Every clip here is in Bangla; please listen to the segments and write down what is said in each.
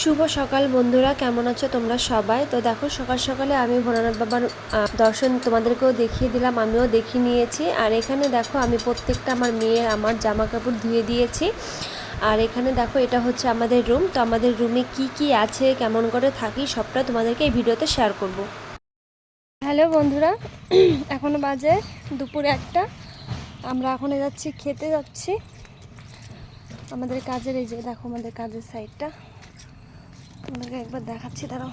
শুভ সকাল বন্ধুরা, কেমন আছো তোমরা সবাই? তো দেখো, সকাল সকালে আমি ভোলানাথ বাবার দর্শন তোমাদেরকেও দেখিয়ে দিলাম, আমিও দেখিয়ে নিয়েছি। আর এখানে দেখো, আমি প্রত্যেকটা আমার মেয়ের আমার জামা কাপড় ধুয়ে দিয়েছি। আর এখানে দেখো, এটা হচ্ছে আমাদের রুম তো আমাদের রুমে কি কি আছে, কেমন করে থাকি, সবটা তোমাদেরকে এই ভিডিওতে শেয়ার করব। হ্যালো বন্ধুরা, এখনও বাজে দুপুর একটা। আমরা এখন যাচ্ছি, খেতে যাচ্ছি। আমাদের কাজের এই যে, দেখো আমাদের কাজের সাইডটা তোমাদেরকে একবার দেখাচ্ছি, দাঁড়াও।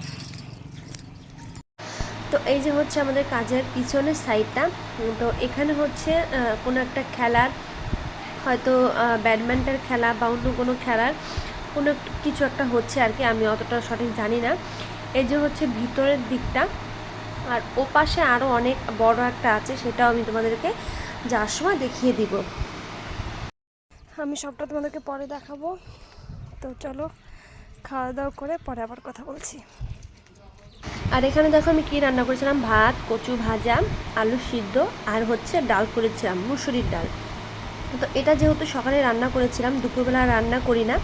তো এই যে হচ্ছে আমাদের কাজের পিছনের সাইডটা, তো এখানে হচ্ছে কোনো একটা খেলার, হয়তো ব্যাডমিন্টন খেলা বা অন্য কোনো খেলার কোনো কিছু একটা হচ্ছে আর কি, আমি অতটা সঠিক জানি না। এই যে হচ্ছে ভিতরের দিকটা, আর ও পাশে আরও অনেক বড় একটা আছে, সেটাও আমি তোমাদেরকে যাওয়ার সময় দেখিয়ে দিব। আমি সবটা তোমাদেরকে পরে দেখাবো। তো চলো খাওয়া দাওয়া করে পরে আবার কথা বলছি। আর এখানে দেখো আমি কী রান্না করেছিলাম? ভাত, কচু ভাজা, আলু সিদ্ধ আর হচ্ছে ডাল করেছিলাম মুসুরির ডাল। তো এটা যেহেতু সকালে রান্না করেছিলাম, দুপুরবেলা রান্না করি না,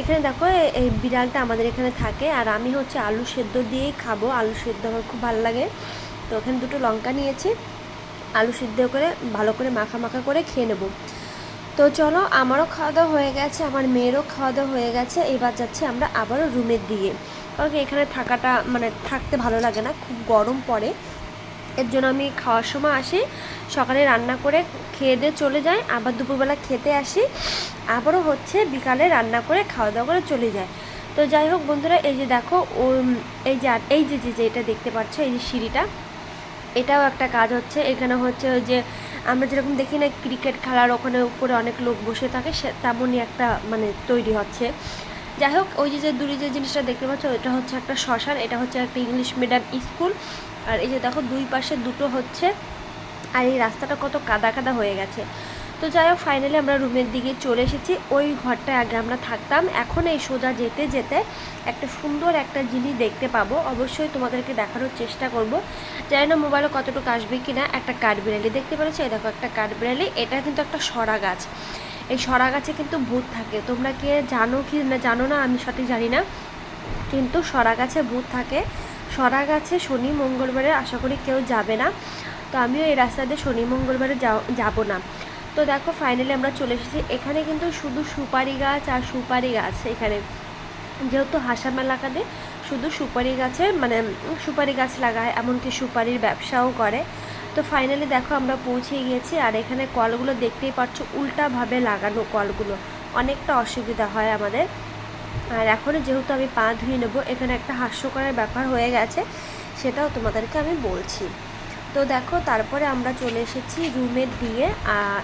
এখানে দেখো এই বিড়ালটা আমাদের এখানে থাকে আর আমি হচ্ছে আলু সেদ্ধ দিয়েই খাব। আলু সেদ্ধ আমার খুব ভালো লাগে। তো ওখানে দুটো লঙ্কা নিয়েছি, আলু সিদ্ধ করে ভালো করে মাখা মাখা করে খেয়ে নেব। তো চলো, আমারও খাওয়া দাওয়া হয়ে গেছে, আমার মেয়েরও খাওয়া দাওয়া হয়ে গেছে। এবার যাচ্ছি আমরা আবারও রুমের দিকে। কারণ এখানে থাকাটা মানে থাকতে ভালো লাগে না, খুব গরম পড়ে। এর জন্য আমি খাওয়ার সময় আসি, সকালে রান্না করে খেয়ে দিয়ে চলে যাই, আবার দুপুরবেলা খেতে আসি। আবারও হচ্ছে বিকালে রান্না করে খাওয়া দাওয়া করে চলে যায় তো যাই হোক বন্ধুরা, এই যে দেখো ও এই যে এই যে যে, এটা দেখতে পাচ্ছ, এই যে সিঁড়িটা। এটাও একটা কাজ হচ্ছে, এখানে হচ্ছে ওই যে আমরা যেরকম দেখি না, ক্রিকেট খেলার ওখানে উপরে অনেক লোক বসে থাকে, সে তেমনই একটা মানে তৈরি হচ্ছে। যাই হোক, ওই যে দূরে যে জিনিসটা দেখতে পাচ্ছ, এটা হচ্ছে একটা শ্মশান, এটা হচ্ছে একটা ইংলিশ মিডিয়াম স্কুল। আর এই যে দেখো, দুই পাশে দুটো হচ্ছে, আর এই রাস্তাটা কত কাদা কাদা হয়ে গেছে। তো যাই হোক ফাইনালি আমরা রুমের দিকে চলে এসেছি। ওই ঘরটায় আগে আমরা থাকতাম। এখন এই সোজা যেতে যেতে একটা সুন্দর একটা জিনিস দেখতে পাবো। অবশ্যই তোমাদেরকে দেখানোর চেষ্টা করব। জানি না মোবাইলে কতটুকু আসবে কি না একটা কাঠবিড়ালি দেখতে পেরেছ? দেখো, একটা কাঠবিড়ালি। এটা কিন্তু একটা সরা গাছ। এই সরা গাছে কিন্তু ভূত থাকে। তোমরা কে জানো কি না? জানো না? আমি সঠিক জানি না। কিন্তু সরা গাছে ভূত থাকে। সরা গাছে শনি মঙ্গলবারে আশা করি কেউ যাবে না। তো আমিও এই রাস্তা দিয়ে শনি মঙ্গলবারে যাব না। তো দেখো ফাইনালি আমরা চলে এসেছি। এখানে কিন্তু শুধু সুপারি গাছ আর সুপারি গাছ এখানে। যেহেতু হাসাম এলাকাতে শুধু সুপারি গাছের মানে সুপারি গাছ লাগায় এমনকি সুপারির ব্যবসাও করে। তো ফাইনালি দেখো, আমরা পৌঁছে গিয়েছি আর এখানে কলগুলো দেখতেই পাচ্ছ, উল্টাভাবে লাগানো কলগুলো। অনেকটা অসুবিধা হয় আমাদের। আর এখনও যেহেতু আমি পা ধুয়ে নেব, এখানে একটা হাস্যকরের ব্যাপার হয়ে গেছে, সেটাও তোমাদেরকে আমি বলছি। তো দেখো তারপরে আমরা চলে এসেছি রুমের দিয়ে।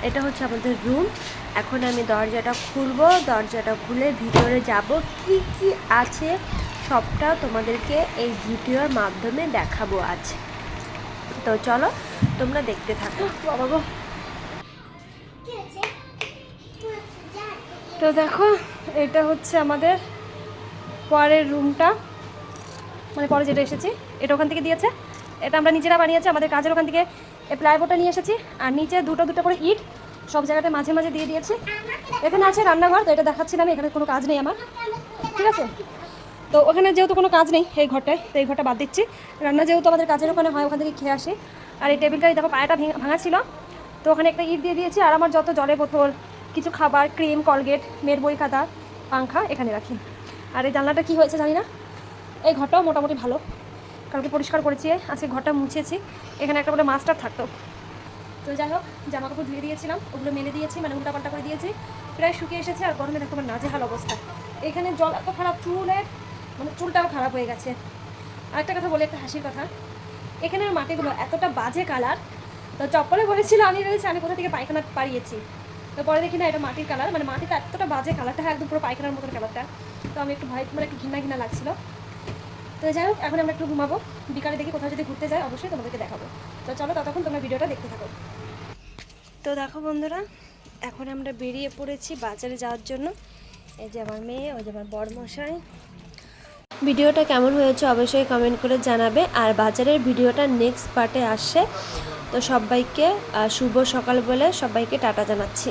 এটা হচ্ছে আমাদের রুম। এখন আমি দরজাটা খুলবো দরজাটা খুলে ভিতরে যাব। কি কি আছে সবটা তোমাদেরকে এই ভিডিওর মাধ্যমে দেখাবো আজ। তো চলো তোমরা দেখতে থাকো। বাবা। তো দেখো এটা হচ্ছে আমাদের পরের রুমটা। মানে পরে যেটা এসেছি এটা ওখান থেকে দিয়েছে? এটা আমরা নিজেরা বানিয়েছি, আমাদের কাজের ওখান থেকে প্লাইবোর্ডটা নিয়ে এসেছি। আর নিচে দুটো দুটো করে ইট সব জায়গাতে মাঝে মাঝে দিয়ে দিয়েছি। এখানে আছে রান্নাঘর, তো এটা দেখাচ্ছি না এখানে কোনো কাজ নেই আমার। ঠিক আছে? তো ওখানে যেহেতু কোনো কাজ নেই এই ঘরটায়, তো এই ঘরটা বাদ দিচ্ছি। রান্না যেহেতু আমাদের কাজের ওখানে হয়, ওখান থেকে খেয়ে আসি। আর এই টেবিলটাই দেখো পায়াটা ভেঙে- ভাঙা ছিল। তো ওখানে একটা ইট দিয়ে দিয়েছি, আর আমার যত জলের বোতল, কিছু খাবার, ক্রিম, কলগেট, মেয়ের বই খাতা, পাংখা এখানে রাখি। আর এই জানলাটা কী হয়েছে জানি না। এই ঘরটাও মোটামুটি ভালো। কালকে পরিষ্কার করেছি, আজকে ঘরটা মুছেছি। এখানে একটা বলে মাস্টার থাকতো। তো যাই হোক জামা কাপড় ধুয়ে দিয়েছিলাম, ওগুলো মেলে দিয়েছি মানে উল্টাপাল্টা করে দিয়েছি। প্রায় শুকিয়ে এসেছে আর গরমে দেখো আমার নাজেহাল অবস্থা। এখানে জল এত খারাপ, চুলের মানে চুলটাও খারাপ হয়ে গেছে। আর একটা কথা বলে, একটা হাসির কথা। এখানের মাটিগুলো এতটা বাজে কালার তো চপ্পলে বলেছিল আমি ভেবেছি আমি কোথা থেকে পায়খানা পাড়িয়েছি। তো পরে দেখি না, এটা মাটির কালার মানে মাটিতে এতটা বাজে কালারটা একদম পুরো পায়খানার মতন কালারটা তো আমি একটু ভয় মানে একটু ঘৃণা ঘৃণা লাগছিল। তো যাই হোক, এখন আমরা একটু ঘুমাবো। বিকালে দেখি কোথাও যদি ঘুরতে যাই, অবশ্যই তোমাদেরকে দেখাবো। তো চলো ততক্ষণ তোমরা ভিডিওটা দেখতে থাকো। তো দেখো বন্ধুরা, এখন আমরা বেরিয়ে পড়েছি বাজারে যাওয়ার জন্য। এই যে আমার মেয়ে, ওই যে আমার বড়মশাই ভিডিওটা কেমন হয়েছে অবশ্যই কমেন্ট করে জানাবে। আর বাজারের ভিডিওটা নেক্সট পার্টে আসছে। তো সবাইকে শুভ সকাল বলে সবাইকে টাটা জানাচ্ছি।